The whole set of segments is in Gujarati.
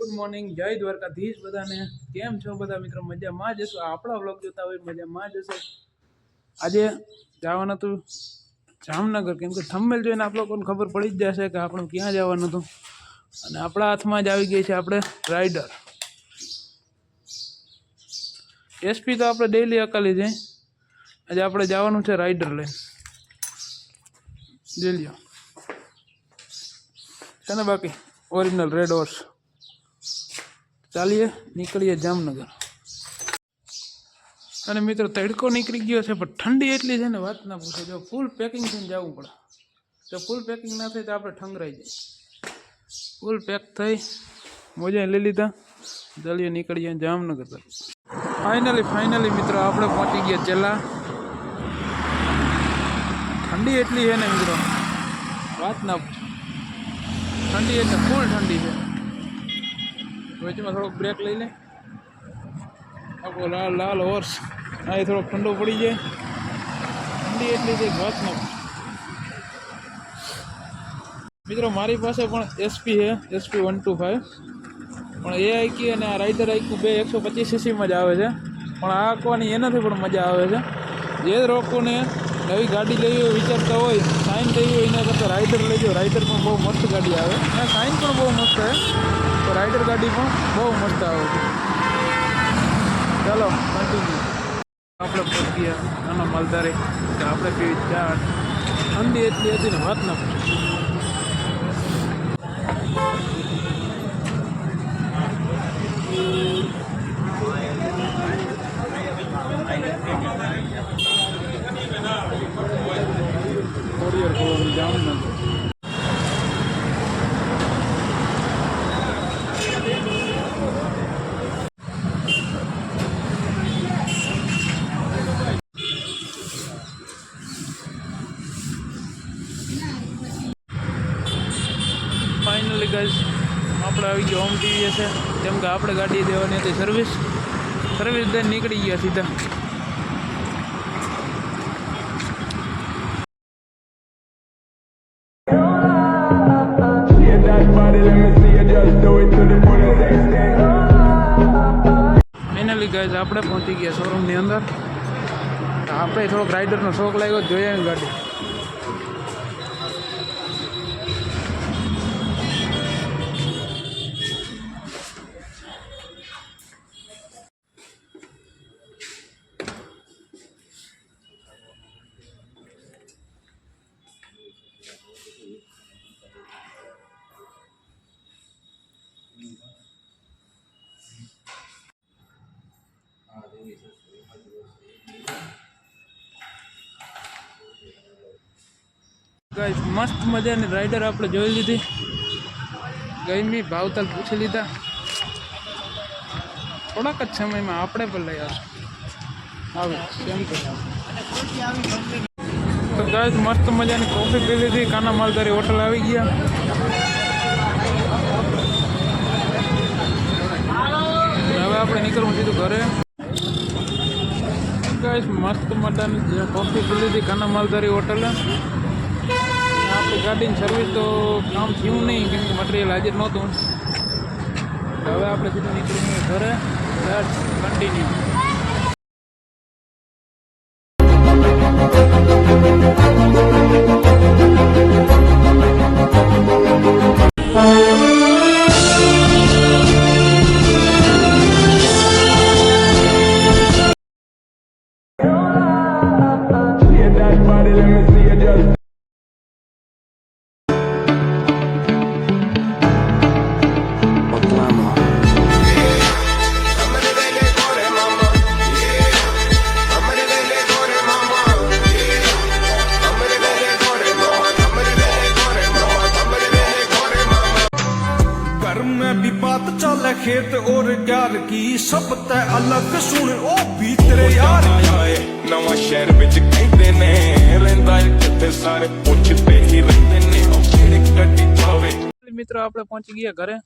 ગુડ મોર્નિંગ જય દ્વારકાધીશ બધાને કેમ છો બધા મિત્રો મજામાં જ હશો આપણા વ્લોગ જોતા હોય મજામાં જ હશો આજે જવાનું હતું જામનગર કેમ કે થંબેલ જોઈને આપણે લોકોને ખબર પડી જ જશે કે આપણું ક્યાં જવાનું હતું અને આપણા હાથમાં જ આવી ગઈ છે આપણે રાઈડર એસપી તો આપણે ડેઈલી અકાલી જઈ આજે આપણે જવાનું છે રાઇડર લઈને જઈ લ્યો છે ને બાકી ઓરિજિનલ રેડ હોર્સ चलिए निकलिए जामनगर अरे मित्रों तड़को निकली गयो ठंड एटली है बात ना पूछो जो फूल पेकिंग थी जाऊँ पड़े जो फूल पेकिंग ना थे तो आप ठंगराई जाए फूल पेक थी मजा ले लीधा चलिए निकलिए जामनगर तक फाइनली फाइनली मित्रों आप पहुँची गए चेला ठंडी एटली है मित्रों बात ना ठंडी एट फूल ठंडी है વચ્ચેમાં થોડોક બ્રેક લઈ લે આપણો લાલ લાલ હોર્સ આ થોડોક ઠંડો પડી જાય ઠંડી એટલી છે વાત ન મિત્રો મારી પાસે પણ એસપી છે એસપી વન ટુ ફાઇવ પણ એ આઈકી અને આ રાઇડર આઈક્યુ બે એકસો પચીસ સીસીમાં જ આવે છે પણ આ આંકવાની એનાથી પણ મજા આવે છે જે લોકોને નવી ગાડી લેવી વિચારતા હોય સાઇન થઈ એના કરતાં રાઇડર લેજો રાઇડર પણ બહુ મસ્ત ગાડી આવે અને સાઇન પણ બહુ મસ્ત આવે તો રાઇડર ગાડી પણ બહુ મસ્ત આવે ચાલો કન્ટિન્યુ આપણે પહોંચી ગયા આના માલધારે આપણે પીવી ચા ઠંડી એટલી હતી ને વાત ના ગાઈશ આપણે આવી ગયો હોમ ટીવી છે કેમ કે આપણે ગાડી દેવાની હતી સર્વિસ સર્વિસ દઈને નીકળી ગયા સીધા ફાઇનલી ગાઈઝ આપણે પહોંચી ગયા શોરૂમની અંદર આપણે થોડોક રાઇડરનો શોખ લાગ્યો જોઈએ ગાડી ગાઈસ મસ્ત મજા ની રાઈડર આપણે જોઈ લીધી ગઈ મી ભાવ તલ પૂછી લીધા કોણ કચ્છમે મે આપણે ભલે યાર આવો કેમ તો આવી કંપની તો ગાઈસ મસ્ત મજા ની કોફી પી લીધી ખાના માલધારી હોટેલ આવી ગયા હવે આપણે નીકળવાનું કીધું ઘરે ગાઈસ મસ્ત મજા ની કોફી પી લીધી ખાના માલધારી હોટેલ આપણે ગાડીની સર્વિસ તો કામ થયું નહીં કેમ કે મટીરિયલ હાજર નહોતું હવે આપણે સીધું નીકળીને ઘરે continue let me see you just में भी बात चल खेत और यार की सब ते अलग सुन ओ भीतरे यार नवा शहर बिच कहते ने रहंदा कितने सारे पूछते ही रहते ने ओ केड़े कटी जावे મિત્રો આપણે પહોંચી ગયા ઘરે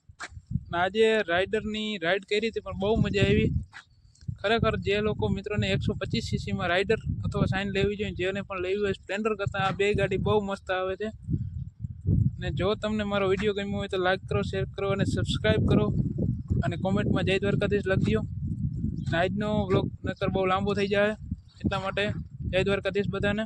આજે રાઇડરની રાઇડ કરી હતી પણ બહુ મજા આવી ખરેખર જે લોકો મિત્રોને એકસો પચીસ સીસીમાં રાઇડર અથવા સાઇન લેવી જોઈએ જેને પણ લેવી હોય સ્પ્લેન્ડર કરતાં આ બે ગાડી બહુ મસ્ત આવે છે ને જો તમને મારો વિડીયો ગમ્યો હોય તો લાઈક કરો શેર કરો અને સબસ્ક્રાઈબ કરો અને કોમેન્ટમાં જય દ્વારકાધીશ લખજો આજનો બ્લોગ નકર બહુ લાંબો થઈ જાય એટલા માટે જય દ્વારકાધીશ બધાને